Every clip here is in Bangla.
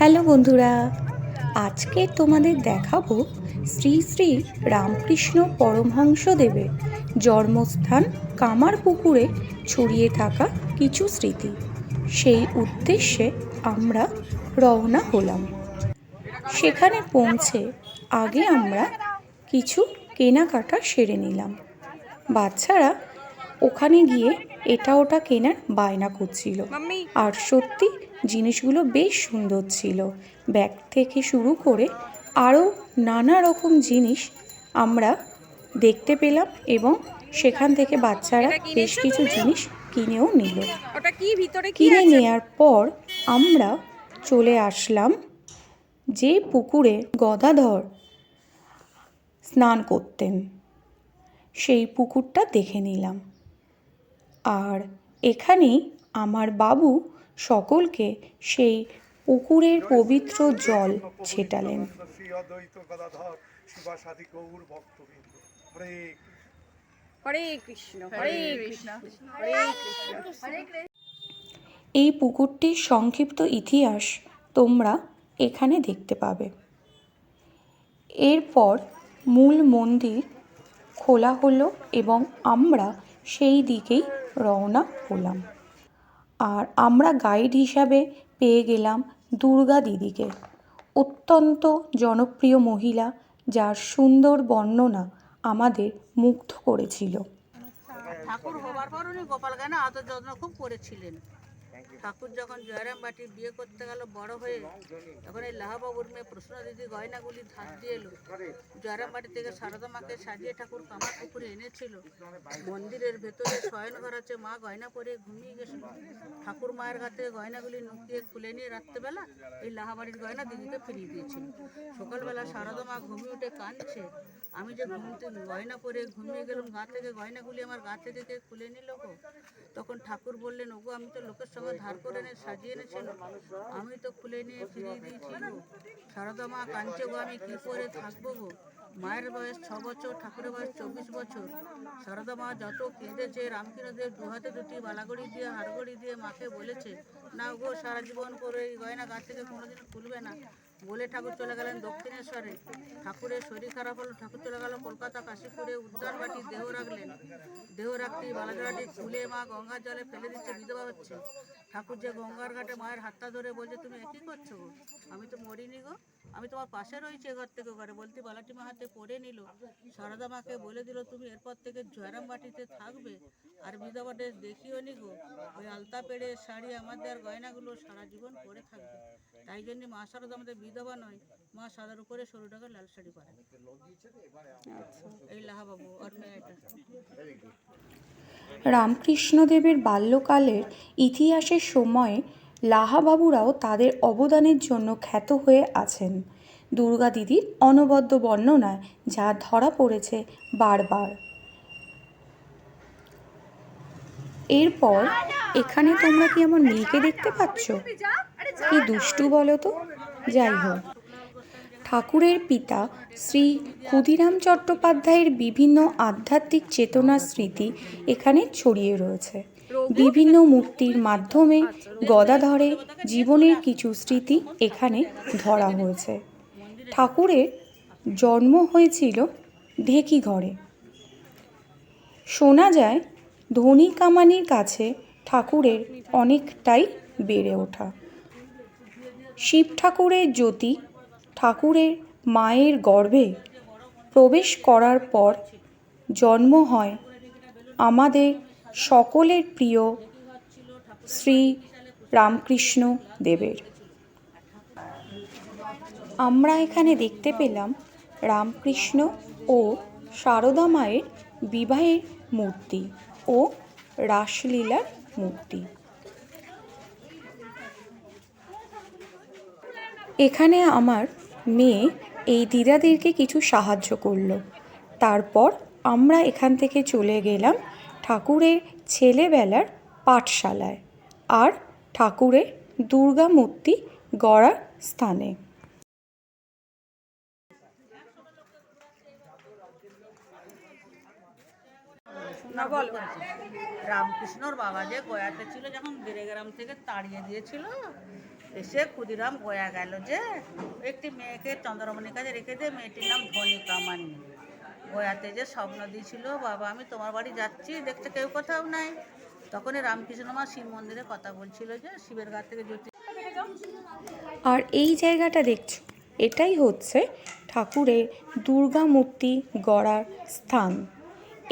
হ্যালো বন্ধুরা, আজকে তোমাদের দেখাবো শ্রী শ্রী রামকৃষ্ণ পরমহংসদেবের জন্মস্থান কামারপুকুরে ছড়িয়ে থাকা কিছু স্মৃতি। সেই উদ্দেশ্যে আমরা রওনা হলাম। সেখানে পৌঁছে আগে আমরা কিছু কেনাকাটা সেরে নিলাম। বাচ্চারা ওখানে গিয়ে এটা ওটা কেনার বায়না করছিল। আর সত্যি জিনিসগুলো বেশ সুন্দর ছিল। ব্যাগ থেকে শুরু করে আরও নানা রকম জিনিস আমরা দেখতে পেলাম এবং সেখান থেকে বাচ্চারা বেশ কিছু জিনিস কিনেও নিল। কিনে নেওয়ার পর আমরা চলে আসলাম যে পুকুরে গদাধর স্নান করতেন। সেই পুকুরটা দেখে নিলাম। আর এখানেই আমার বাবু সকলকে সেই পুকুরের পবিত্র জল ছেটালেন। হরে কৃষ্ণ হরে কৃষ্ণ। হরে কৃষ্ণ। এই পুকুরটির সংক্ষিপ্ত ইতিহাস তোমরা এখানে দেখতে পাবে। এরপর মূল মন্দির খোলা হলো এবং আমরা সেই দিকেই রওনা হলাম। আর আমরা গাইড হিসাবে পেয়ে গেলাম দুর্গা দিদিকে। অত্যন্ত জনপ্রিয় মহিলা, যার সুন্দর বর্ণনা আমাদের মুগ্ধ করেছিল। ঠাকুর হবার পর উনি গোপাল আদর যত্ন খুব করেছিলেন। ঠাকুর যখন জয়রাম বাটি বিয়ে করতে গেল, বড় হয়ে তখন এই লাহাবাবুর মেয়ে প্রশ্ন দিদি গয়নাগুলি ধার দিয়ে এলো। জয়রাম বাটি থেকে সারদা মাকে সাজিয়ে ঠাকুর কামার পুকুরে এনেছিল। মন্দিরের ভেতরে শয়ন ঘর আছে, মা গয়না পরে ঘুমিয়ে গেছিল। ঠাকুর মায়ের হাতে গয়নাগুলি নুকিয়ে খুলে নিয়ে রাত্রেবেলা এই লাহাবাড়ির গয়না দিদিকে ফিরিয়ে দিয়েছিল। সকালবেলা সারদা মা ঘুমিয়ে উঠে কাঁদছে। আমি যে ঘুমতে গয়না পরে ঘুমিয়ে গেলাম, গা থেকে গয়নাগুলি আমার গা থেকে খুলে নিল গো? তখন ঠাকুর বললেন, ওগো, আমি তো লোকের সঙ্গে ধার করে এনে সাজিয়ে এনেছিল আমি তো খুলে নিয়ে ফিরিয়ে দিয়েছি সারদা মা কাঁদছে গো, আমি কি করে থাকব গো? মায়ের বয়স ছ বছর, ঠাকুরের বয়স চব্বিশ বছর। সারদা মা যত কেঁদেছে, রামকৃষ্ণদেব দু হাতে দুটি বালাগড়ি দিয়ে, হাড়গড়ি দিয়ে মাকে বলেছে না গো, সারা জীবন করে এই গয়না গা থেকে কোনোদিন খুলবে না। বলে ঠাকুর চলে গেলেন দক্ষিণেশ্বরে। ঠাকুরের শরীর খারাপ হলো, ঠাকুর চলে গেল কলকাতা কাশীপুরে উদ্যানবাটি দেহ রাখলেন। দেহ রাখতেই বালাজোড়াটি খুলে মা গঙ্গার জলে ফেলে দিচ্ছে, বিধবা হচ্ছে। ঠাকুর যে গঙ্গার ঘাটে মায়ের হাতটা ধরে বলছে, তুমি একই করছ আমি তো মরিনি গো। আমি তোমার পাশে রয়েছি এ ঘর থেকে ঘরে। বলতে বালাটি মা হাতে পড়ে নিল। সারদা মাকে বলে দিল, তুমি এরপর থেকে জয়রাম বাটিতে থাকবে। আর বিধবা দেখিও নি গো। ওই আলতা পেড়ে শাড়ি আমাদের গয়নাগুলো সারা জীবন পরে থাকবে। তাই জন্য মা সারদা আমাদের বিধবা নয়। মা সাদার উপরে সরু টাকার লাল শাড়ি পরে। এই লাহাবাবু আর মেয়েটা রামকৃষ্ণদেবের বাল্যকালের ইতিহাসের সময়ে লাহাবাবুরাও তাদের অবদানের জন্য খ্যাত হয়ে আছেন। দুর্গা দিদির অনবদ্য বর্ণনায় যা ধরা পড়েছে বারবার। এরপর এখানে তোমরা কি আমার মেয়েকে দেখতে পাচ্ছ? কি দুষ্টু বলো তো? যাই হোক। ঠাকুরের পিতা শ্রী ক্ষুদিরাম চট্টোপাধ্যায়ের বিভিন্ন আধ্যাত্মিক চেতনার স্মৃতি এখানে ছড়িয়ে রয়েছে। বিভিন্ন মূর্তির মাধ্যমে গদাধরে জীবনের কিছু স্মৃতি এখানে ধরা হয়েছে। ঠাকুরের জন্ম হয়েছিল ঢেকি ঘরে। শোনা যায় ধনী কামানির কাছে ঠাকুরের অনেকটাই বেড়ে ওঠা। শিব ঠাকুরের জ্যোতি ঠাকুরের মায়ের গর্ভে প্রবেশ করার পর জন্ম হয় আমাদের সকলের প্রিয় শ্রী রামকৃষ্ণ দেবের। আমরা এখানে দেখতে পেলাম রামকৃষ্ণ ও সারদা মায়ের বিবাহের মূর্তি ও রাসলীলার মূর্তি। এখানে আমার মেয়ে এই দিদাদেরকে কিছু সাহায্য করল। তারপর আমরা এখান থেকে চলে গেলাম ঠাকুরের ছেলেবেলার পাঠশালায় আর ঠাকুরের দুর্গা মূর্তি গড়ার স্থানে। রামকৃষ্ণর বাবা যে গয়াতে ছিল, যখন বেড়েগ্রাম থেকে তাড়িয়ে দিয়েছিল, এসে ক্ষুদিরাম গয়া গেল যে, একটি মেয়েকে চন্দ্রমণির কাছে রেখে দিয়ে মেয়েটির নাম মানি গয়াতে যে স্বপ্ন দিয়েছিল বাবা আমি তোমার বাড়ি যাচ্ছি দেখতে কেউ কোথাও নাই। তখনই রামকৃষ্ণ মা শিব মন্দিরে কথা বলছিল যে শিবের গা থেকে জ্যোতি আর এই জায়গাটা দেখছ? এটাই হচ্ছে ঠাকুরের দুর্গা মূর্তি গড়ার স্থান।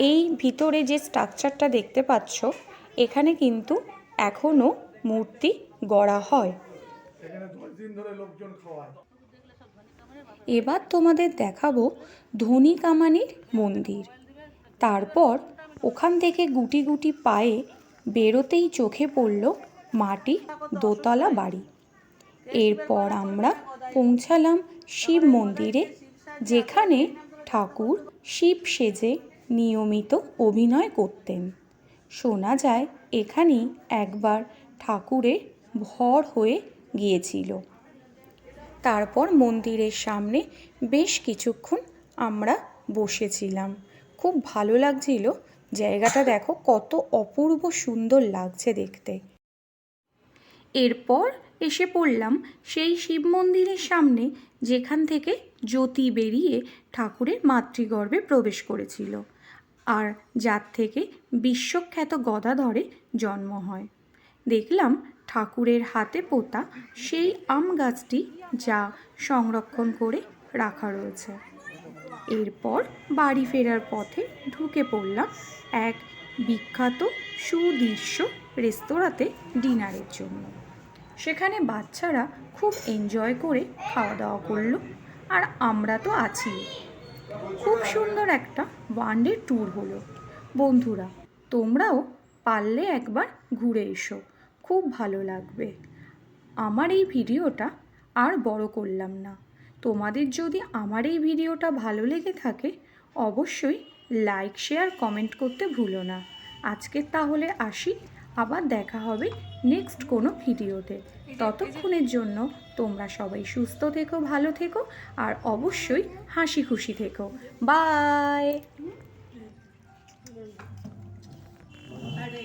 এই ভিতরে যে স্ট্রাকচারটা দেখতে পাচ্ছ এখানে কিন্তু এখনও মূর্তি গড়া হয়। এখানে দশ দিন ধরে লোকজন খাওয়ায়। এবার তোমাদের দেখাবো ধনী কামানির মন্দির। তারপর ওখান থেকে গুটি গুটি পায়ে বেরোতেই চোখে পড়ল মাটি দোতলা বাড়ি। এরপর আমরা পৌঁছালাম শিব মন্দিরে, যেখানে ঠাকুর শিব সেজে নিয়মিত অভিনয় করতেন। শোনা যায় এখানেই একবার ঠাকুরের ভর হয়ে গিয়েছিল। তারপর মন্দিরের সামনে বেশ কিছুক্ষণ আমরা বসেছিলাম। খুব ভালো লাগছিল। জায়গাটা দেখো কত অপূর্ব সুন্দর লাগছে দেখতে। এরপর এসে পড়লাম সেই শিব মন্দিরের সামনে, যেখান থেকে জ্যোতি বেরিয়ে ঠাকুরের মাতৃগর্ভে প্রবেশ করেছিল। আর যার থেকে বিশ্বখ্যাত গদাধরে জন্ম হয়। দেখলাম ঠাকুরের হাতে পোতা সেই আম গাছটি যা সংরক্ষণ করে রাখা রয়েছে। এরপর বাড়ি ফেরার পথে ঢুকে পড়লাম এক বিখ্যাত সুদৃশ্য রেস্তোরাঁতে ডিনারের জন্য। সেখানে বাচ্চারা খুব এনজয় করে খাওয়া দাওয়া করল আর আমরা তো আছি। খুব সুন্দর একটা ওয়ান ডে ট্যুর হলো। বন্ধুরা, তোমরাও পারলে একবার ঘুরে এসো। খুব ভালো লাগবে। আমার এই ভিডিওটা আর বড় করলাম না। তোমাদের যদি আমার এই ভিডিওটা ভালো লেগে থাকে, অবশ্যই লাইক শেয়ার কমেন্ট করতে ভুলো না। আজকে তাহলে আসি। আবার দেখা হবে নেক্সট কোনো ভিডিওতে। ততক্ষণের জন্য তোমরা সবাই সুস্থ থেকো, ভালো থেকো, আর অবশ্যই হাসি খুশি থেকো। বাই